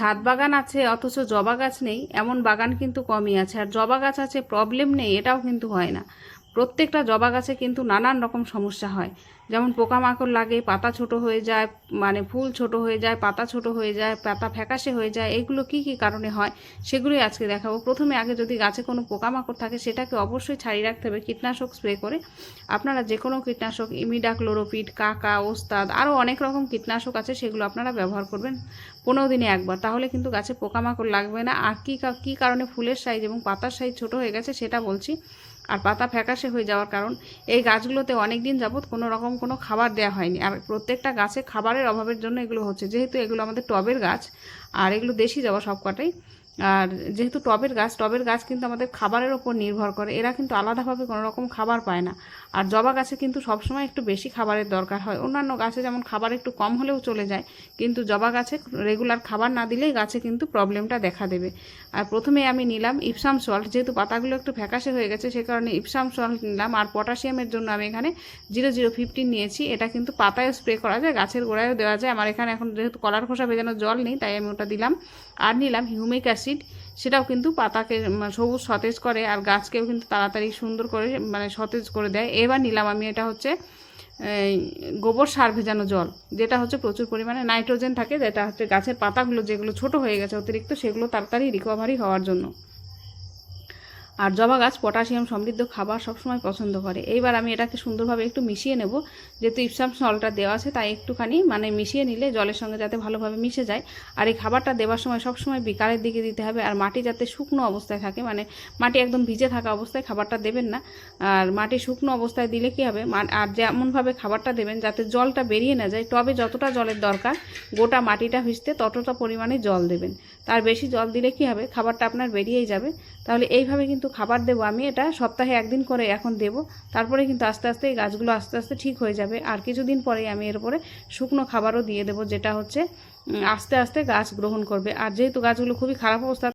ছাদ বাগান আছে, অথচ জবা গাছ নেই, এমন বাগান কিন্তু কমই আছে। আর জবা গাছ আছে প্রবলেম নেই, এটাও কিন্তু হয় না। প্রত্যেকটা জবা গাছে কিন্তু নানান রকম সমস্যা হয়। যেমন পোকামাকড় লাগে, পাতা ছোট হয়ে যায় মানে ফুল ছোট হয়ে যায়, পাতা ছোট হয়ে যায়, পাতা ফ্যাকাশে হয়ে যায়, এগুলো কি কি কারণে হয় সেগুলোই আজকে দেখাবো। প্রথমে আগে যদি গাছে কোনো পোকামাকড় থাকে সেটাকে অবশ্যই ছাড়িয়ে রাখতে হবে। কীটনাশক স্প্রে করে আপনারা যে কোনো কীটনাশক ইমিডাক্লোরোপিড কাকা, ওস্তাদ, আরও অনেক রকম কীটনাশক আছে সেগুলো আপনারা ব্যবহার করবেন পনেরো দিনে একবার। তাহলে কিন্তু গাছে পোকামাকড় লাগবে না। আর কা- কী কারণে ফুলের সাইজ এবং পাতার সাইজ ছোট হয়ে গেছে সেটা বলছি। আর পাতা ফ্যাকাশে হয়ে যাওয়ার কারণ, এই গাছগুলোতে অনেক দিন যাবৎ কোনো রকম কোনো খাবার দেওয়া হয়নি। আর প্রত্যেকটা গাছে খাবারের অভাবের জন্য এগুলো হচ্ছে। যেহেতু এগুলো আমাদের টবের গাছ, আর এগুলো দেশি যাওয়া সবকটাই আর যেহেতু টবের গাছ টবের গাছ কিন্তু আমাদের খাবারের ওপর নির্ভর করে। এরা কিন্তু আলাদাভাবে কোনো রকম খাবার পায় না। আর জবা গাছে কিন্তু সবসময় একটু বেশি খাবারের দরকার হয়। অন্যান্য গাছে যেমন খাবার একটু কম হলেও চলে যায়, কিন্তু জবা গাছে রেগুলার খাবার না দিলেই গাছে কিন্তু প্রবলেমটা দেখা দেবে। আর প্রথমে আমি নিলাম ইপসাম সল্ট যেহেতু পাতাগুলো একটু ফ্যাকাশে হয়ে গেছে, সে কারণে ইপসাম সল্ট নিলাম। আর পটাশিয়ামের জন্য আমি এখানে জিরো জিরো ফিফটিন নিয়েছি। এটা কিন্তু পাতায় স্প্রে করা যায়, গাছের গোড়ায়ও দেওয়া যায়। আমার এখানে এখন যেহেতু কলার খোসা ভেজানো জল নেই, তাই আমি ওটা দিলাম। আর নিলাম হিউমিক অ্যাসিড সেটাও কিন্তু পাতাকে সবুজ সতেজ করে আর গাছকেও কিন্তু তাড়াতাড়ি সুন্দর করে মানে সতেজ করে দেয়। এবার নিলাম আমি এটা হচ্ছে গোবর সার ভেজানো জল, যেটা হচ্ছে প্রচুর পরিমাণে নাইট্রোজেন থাকে, যেটা হচ্ছে গাছের পাতাগুলো যেগুলো ছোট হয়ে গেছে অতিরিক্ত, সেগুলো তাড়াতাড়ি রিকভারি হওয়ার জন্য। আর জবা গাছ, পটাশিয়াম সমৃদ্ধ খাবার সবসময় পছন্দ করে। এইবার আমি এটাকে সুন্দরভাবে একটু মিশিয়ে নেব। যেহেতু ইপসাম সলটা দেওয়া আছে, তাই একটুখানি মানে মিশিয়ে নিলে জলের সঙ্গে যাতে ভালোভাবে মিশে যায়। আর এই খাবারটা দেওয়ার সময় সবসময় বিকালের দিকে দিতে হবে। আর মাটি যাতে শুকনো অবস্থায় থাকে মানে মাটি একদম ভিজে থাকা অবস্থায় খাবারটা দেবেন না। আর মাটি শুকনো অবস্থায় দিলে কী হবে? আর যেমনভাবে খাবারটা দেবেন, যাতে জলটা বেরিয়ে না যায়, টবে যতটা জলের দরকার, গোটা মাটিটা ভিজতে ততটা পরিমাণে জল দেবেন। তার বেশি জল দিলে কি হবে? খাবারটা আপনার বেরিয়েই যাবে। তাহলে এইভাবে কিন্তু খাবার দেবো আমি এটা, সপ্তাহে একদিন করে এখন দেব। তারপরে কিন্তু আস্তে আস্তে এই গাছগুলো আস্তে আস্তে ঠিক হয়ে যাবে। আর কিছুদিন পরেই আমি এর উপরে শুকনো খাবারও দিয়ে দেবো, যেটা হচ্ছে আস্তে আস্তে গাছ গ্রহণ করবে। আর যেহেতু গাছগুলো খুবই খারাপ অবস্থা